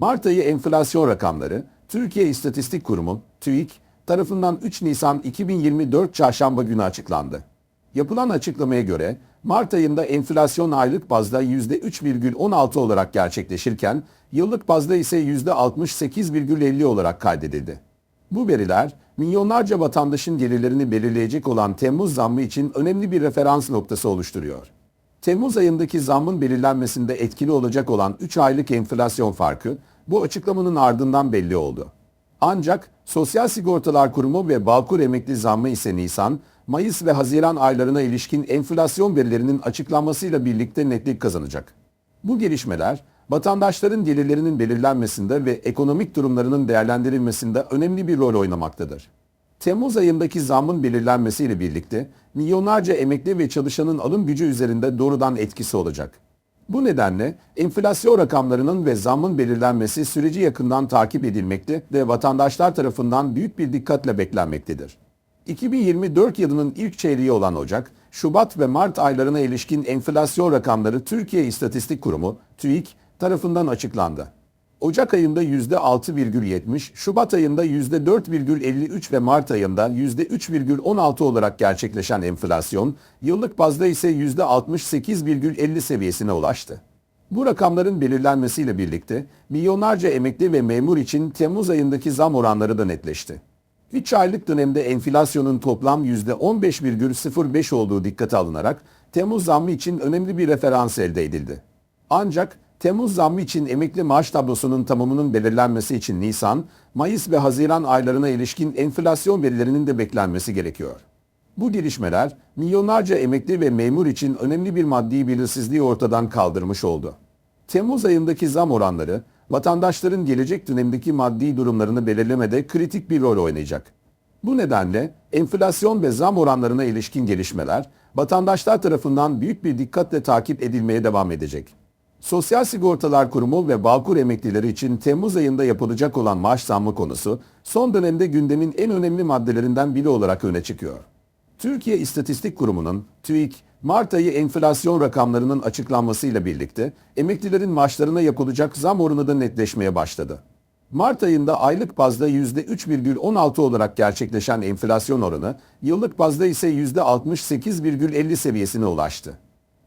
Mart ayı enflasyon rakamları Türkiye İstatistik Kurumu TÜİK tarafından 3 Nisan 2024 Çarşamba günü açıklandı. Yapılan açıklamaya göre Mart ayında enflasyon aylık bazda %3,16 olarak gerçekleşirken yıllık bazda ise %68,50 olarak kaydedildi. Bu veriler milyonlarca vatandaşın gelirlerini belirleyecek olan Temmuz zammı için önemli bir referans noktası oluşturuyor. Temmuz ayındaki zammın belirlenmesinde etkili olacak olan 3 aylık enflasyon farkı bu açıklamanın ardından belli oldu. Ancak Sosyal Sigortalar Kurumu ve Bağkur emekli zammı ise Nisan, Mayıs ve Haziran aylarına ilişkin enflasyon verilerinin açıklanmasıyla birlikte netlik kazanacak. Bu gelişmeler vatandaşların gelirlerinin belirlenmesinde ve ekonomik durumlarının değerlendirilmesinde önemli bir rol oynamaktadır. Temmuz ayındaki zammın belirlenmesiyle birlikte milyonlarca emekli ve çalışanın alım gücü üzerinde doğrudan etkisi olacak. Bu nedenle enflasyon rakamlarının ve zammın belirlenmesi süreci yakından takip edilmekte ve vatandaşlar tarafından büyük bir dikkatle beklenmektedir. 2024 yılının ilk çeyreği olan Ocak, Şubat ve Mart aylarına ilişkin enflasyon rakamları Türkiye İstatistik Kurumu, TÜİK tarafından açıklandı. Ocak ayında %6,70, Şubat ayında %4,53 ve Mart ayında %3,16 olarak gerçekleşen enflasyon, yıllık bazda ise %68,50 seviyesine ulaştı. Bu rakamların belirlenmesiyle birlikte milyonlarca emekli ve memur için Temmuz ayındaki zam oranları da netleşti. 3 aylık dönemde enflasyonun toplam %15,05 olduğu dikkate alınarak Temmuz zammı için önemli bir referans elde edildi. Ancak Temmuz zammı için emekli maaş tablosunun tamamının belirlenmesi için Nisan, Mayıs ve Haziran aylarına ilişkin enflasyon verilerinin de beklenmesi gerekiyor. Bu gelişmeler milyonlarca emekli ve memur için önemli bir maddi belirsizliği ortadan kaldırmış oldu. Temmuz ayındaki zam oranları vatandaşların gelecek dönemdeki maddi durumlarını belirlemede kritik bir rol oynayacak. Bu nedenle enflasyon ve zam oranlarına ilişkin gelişmeler vatandaşlar tarafından büyük bir dikkatle takip edilmeye devam edecek. Sosyal Sigortalar Kurumu ve Bağkur emeklileri için Temmuz ayında yapılacak olan maaş zammı konusu son dönemde gündemin en önemli maddelerinden biri olarak öne çıkıyor. Türkiye İstatistik Kurumu'nun TÜİK Mart ayı enflasyon rakamlarının açıklanmasıyla birlikte emeklilerin maaşlarına yapılacak zam oranı da netleşmeye başladı. Mart ayında aylık bazda %3,16 olarak gerçekleşen enflasyon oranı, yıllık bazda ise %68,50 seviyesine ulaştı.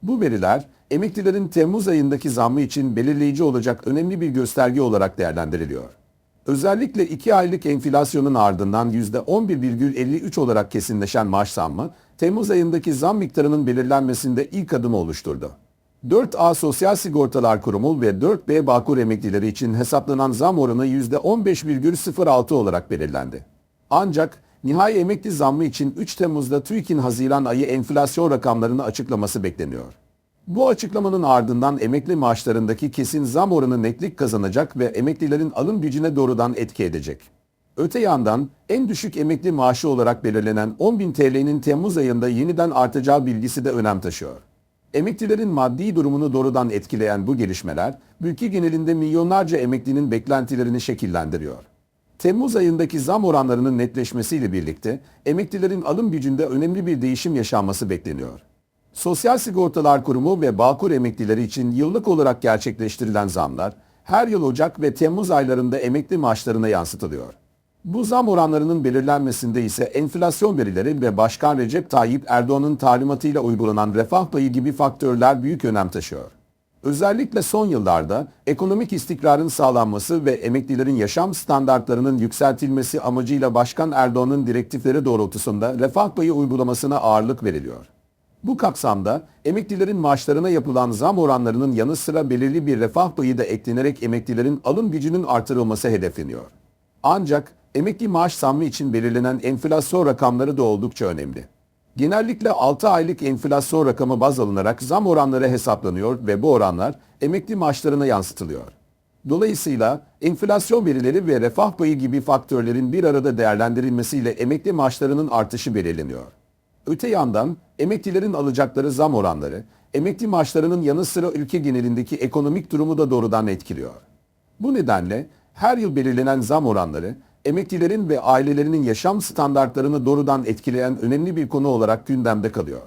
Bu veriler emeklilerin Temmuz ayındaki zammı için belirleyici olacak önemli bir gösterge olarak değerlendiriliyor. Özellikle 2 aylık enflasyonun ardından %11,53 olarak kesinleşen maaş zammı, Temmuz ayındaki zam miktarının belirlenmesinde ilk adımı oluşturdu. 4A Sosyal Sigortalar Kurumu ve 4B Bağkur emeklileri için hesaplanan zam oranı %15,06 olarak belirlendi. Ancak nihai emekli zammı için 3 Temmuz'da TÜİK'in Haziran ayı enflasyon rakamlarını açıklaması bekleniyor. Bu açıklamanın ardından emekli maaşlarındaki kesin zam oranı netlik kazanacak ve emeklilerin alım gücüne doğrudan etki edecek. Öte yandan en düşük emekli maaşı olarak belirlenen 10.000 TL'nin Temmuz ayında yeniden artacağı bilgisi de önem taşıyor. Emeklilerin maddi durumunu doğrudan etkileyen bu gelişmeler, ülke genelinde milyonlarca emeklinin beklentilerini şekillendiriyor. Temmuz ayındaki zam oranlarının netleşmesiyle birlikte emeklilerin alım gücünde önemli bir değişim yaşanması bekleniyor. Sosyal Sigortalar Kurumu ve Bağkur emeklileri için yıllık olarak gerçekleştirilen zamlar her yıl Ocak ve Temmuz aylarında emekli maaşlarına yansıtılıyor. Bu zam oranlarının belirlenmesinde ise enflasyon verileri ve Başkan Recep Tayyip Erdoğan'ın talimatıyla uygulanan refah payı gibi faktörler büyük önem taşıyor. Özellikle son yıllarda ekonomik istikrarın sağlanması ve emeklilerin yaşam standartlarının yükseltilmesi amacıyla Başkan Erdoğan'ın direktifleri doğrultusunda refah payı uygulamasına ağırlık veriliyor. Bu kapsamda emeklilerin maaşlarına yapılan zam oranlarının yanı sıra belirli bir refah payı da eklenerek emeklilerin alım gücünün artırılması hedefleniyor. Ancak emekli maaş zammı için belirlenen enflasyon rakamları da oldukça önemli. Genellikle 6 aylık enflasyon rakamı baz alınarak zam oranları hesaplanıyor ve bu oranlar emekli maaşlarına yansıtılıyor. Dolayısıyla enflasyon verileri ve refah payı gibi faktörlerin bir arada değerlendirilmesiyle emekli maaşlarının artışı belirleniyor. Öte yandan emeklilerin alacakları zam oranları, emekli maaşlarının yanı sıra ülke genelindeki ekonomik durumu da doğrudan etkiliyor. Bu nedenle her yıl belirlenen zam oranları, emeklilerin ve ailelerinin yaşam standartlarını doğrudan etkileyen önemli bir konu olarak gündemde kalıyor.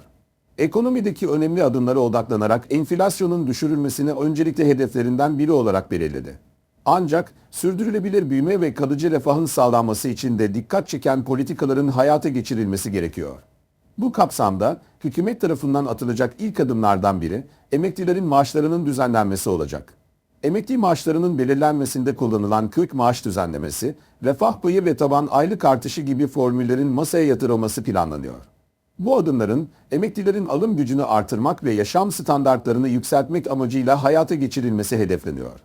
Ekonomideki önemli adımlara odaklanarak enflasyonun düşürülmesini öncelikle hedeflerinden biri olarak belirledi. Ancak sürdürülebilir büyüme ve kalıcı refahın sağlanması için de dikkat çeken politikaların hayata geçirilmesi gerekiyor. Bu kapsamda hükümet tarafından atılacak ilk adımlardan biri emeklilerin maaşlarının düzenlenmesi olacak. Emekli maaşlarının belirlenmesinde kullanılan kök maaş düzenlemesi, refah payı ve taban aylık artışı gibi formüllerin masaya yatırılması planlanıyor. Bu adımların emeklilerin alım gücünü artırmak ve yaşam standartlarını yükseltmek amacıyla hayata geçirilmesi hedefleniyor.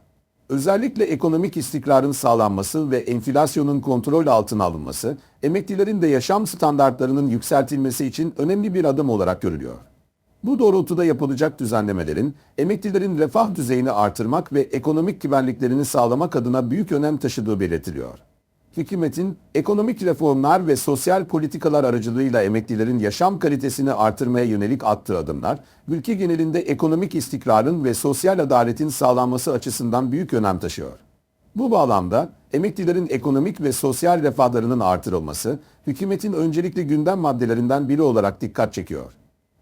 Özellikle ekonomik istikrarın sağlanması ve enflasyonun kontrol altına alınması, emeklilerin de yaşam standartlarının yükseltilmesi için önemli bir adım olarak görülüyor. Bu doğrultuda yapılacak düzenlemelerin emeklilerin refah düzeyini artırmak ve ekonomik güvenliklerini sağlamak adına büyük önem taşıdığı belirtiliyor. Hükümetin ekonomik reformlar ve sosyal politikalar aracılığıyla emeklilerin yaşam kalitesini artırmaya yönelik attığı adımlar, ülke genelinde ekonomik istikrarın ve sosyal adaletin sağlanması açısından büyük önem taşıyor. Bu bağlamda emeklilerin ekonomik ve sosyal refahlarının artırılması, hükümetin öncelikli gündem maddelerinden biri olarak dikkat çekiyor.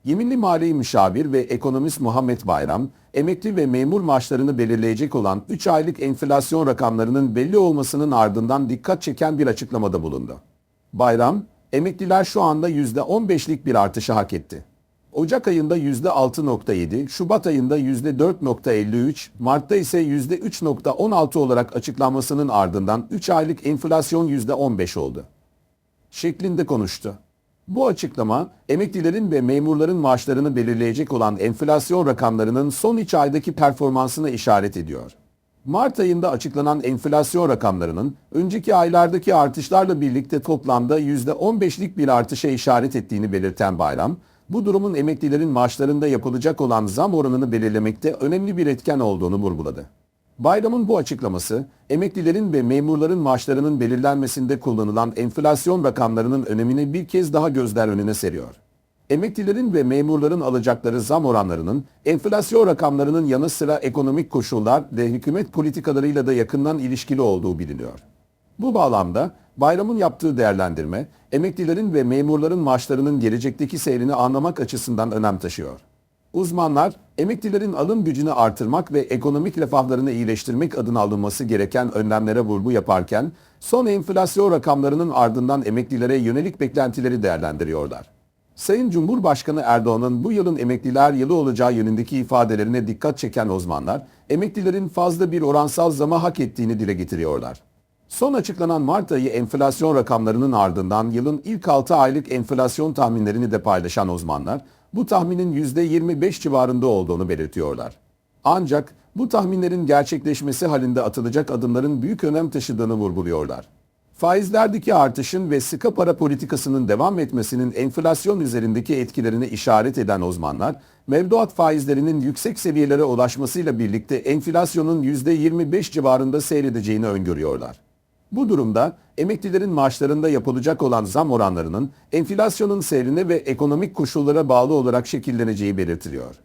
Yeminli Mali Müşavir ve ekonomist Muhammed Bayram, emekli ve memur maaşlarını belirleyecek olan 3 aylık enflasyon rakamlarının belli olmasının ardından dikkat çeken bir açıklamada bulundu. Bayram, emekliler şu anda %15'lik bir artışı hak etti. Ocak ayında %6.7, Şubat ayında %4.53, Mart'ta ise %3.16 olarak açıklanmasının ardından 3 aylık enflasyon %15 oldu. Şeklinde konuştu. Bu açıklama emeklilerin ve memurların maaşlarını belirleyecek olan enflasyon rakamlarının son 3 aydaki performansına işaret ediyor. Mart ayında açıklanan enflasyon rakamlarının önceki aylardaki artışlarla birlikte toplamda %15'lik bir artışa işaret ettiğini belirten Bayram, bu durumun emeklilerin maaşlarında yapılacak olan zam oranını belirlemekte önemli bir etken olduğunu vurguladı. Bayram'ın bu açıklaması, emeklilerin ve memurların maaşlarının belirlenmesinde kullanılan enflasyon rakamlarının önemini bir kez daha gözler önüne seriyor. Emeklilerin ve memurların alacakları zam oranlarının enflasyon rakamlarının yanı sıra ekonomik koşullar ve hükümet politikalarıyla da yakından ilişkili olduğu biliniyor. Bu bağlamda Bayram'ın yaptığı değerlendirme, emeklilerin ve memurların maaşlarının gelecekteki seyrini anlamak açısından önem taşıyor. Uzmanlar, emeklilerin alım gücünü artırmak ve ekonomik refahlarını iyileştirmek adına alınması gereken önlemlere vurgu yaparken, son enflasyon rakamlarının ardından emeklilere yönelik beklentileri değerlendiriyorlar. Sayın Cumhurbaşkanı Erdoğan'ın bu yılın emekliler yılı olacağı yönündeki ifadelerine dikkat çeken uzmanlar, emeklilerin fazla bir oransal zama hak ettiğini dile getiriyorlar. Son açıklanan Mart ayı enflasyon rakamlarının ardından yılın ilk 6 aylık enflasyon tahminlerini de paylaşan uzmanlar, bu tahminin %25 civarında olduğunu belirtiyorlar. Ancak bu tahminlerin gerçekleşmesi halinde atılacak adımların büyük önem taşıdığını vurguluyorlar. Faizlerdeki artışın ve sıkı para politikasının devam etmesinin enflasyon üzerindeki etkilerini işaret eden uzmanlar, mevduat faizlerinin yüksek seviyelere ulaşmasıyla birlikte enflasyonun %25 civarında seyredeceğini öngörüyorlar. Bu durumda emeklilerin maaşlarında yapılacak olan zam oranlarının enflasyonun seyrine ve ekonomik koşullara bağlı olarak şekilleneceği belirtiliyor.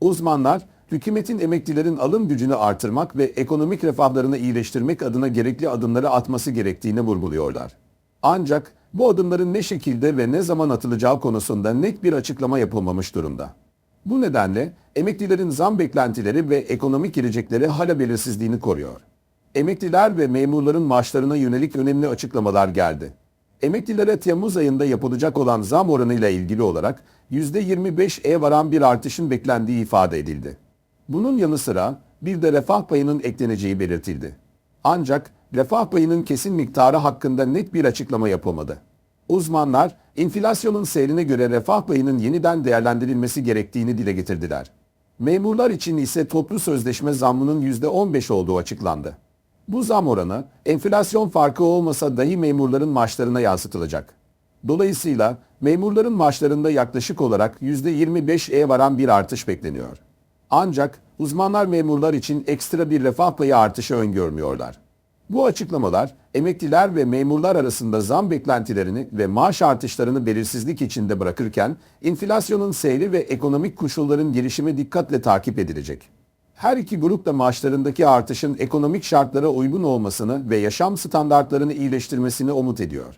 Uzmanlar, hükümetin emeklilerin alım gücünü artırmak ve ekonomik refahlarını iyileştirmek adına gerekli adımları atması gerektiğini vurguluyorlar. Ancak bu adımların ne şekilde ve ne zaman atılacağı konusunda net bir açıklama yapılmamış durumda. Bu nedenle emeklilerin zam beklentileri ve ekonomik gelecekleri hala belirsizliğini koruyor. Emekliler ve memurların maaşlarına yönelik önemli açıklamalar geldi. Emeklilere Temmuz ayında yapılacak olan zam oranıyla ilgili olarak %25'e varan bir artışın beklendiği ifade edildi. Bunun yanı sıra bir de refah payının ekleneceği belirtildi. Ancak refah payının kesin miktarı hakkında net bir açıklama yapılmadı. Uzmanlar, enflasyonun seyrine göre refah payının yeniden değerlendirilmesi gerektiğini dile getirdiler. Memurlar için ise toplu sözleşme zammının %15 olduğu açıklandı. Bu zam oranı enflasyon farkı olmasa dahi memurların maaşlarına yansıtılacak. Dolayısıyla memurların maaşlarında yaklaşık olarak %25'e varan bir artış bekleniyor. Ancak uzmanlar memurlar için ekstra bir refah payı artışı öngörmüyorlar. Bu açıklamalar emekliler ve memurlar arasında zam beklentilerini ve maaş artışlarını belirsizlik içinde bırakırken enflasyonun seyri ve ekonomik koşulların gelişimi dikkatle takip edilecek. Her iki grup da maaşlarındaki artışın ekonomik şartlara uygun olmasını ve yaşam standartlarını iyileştirmesini umut ediyor.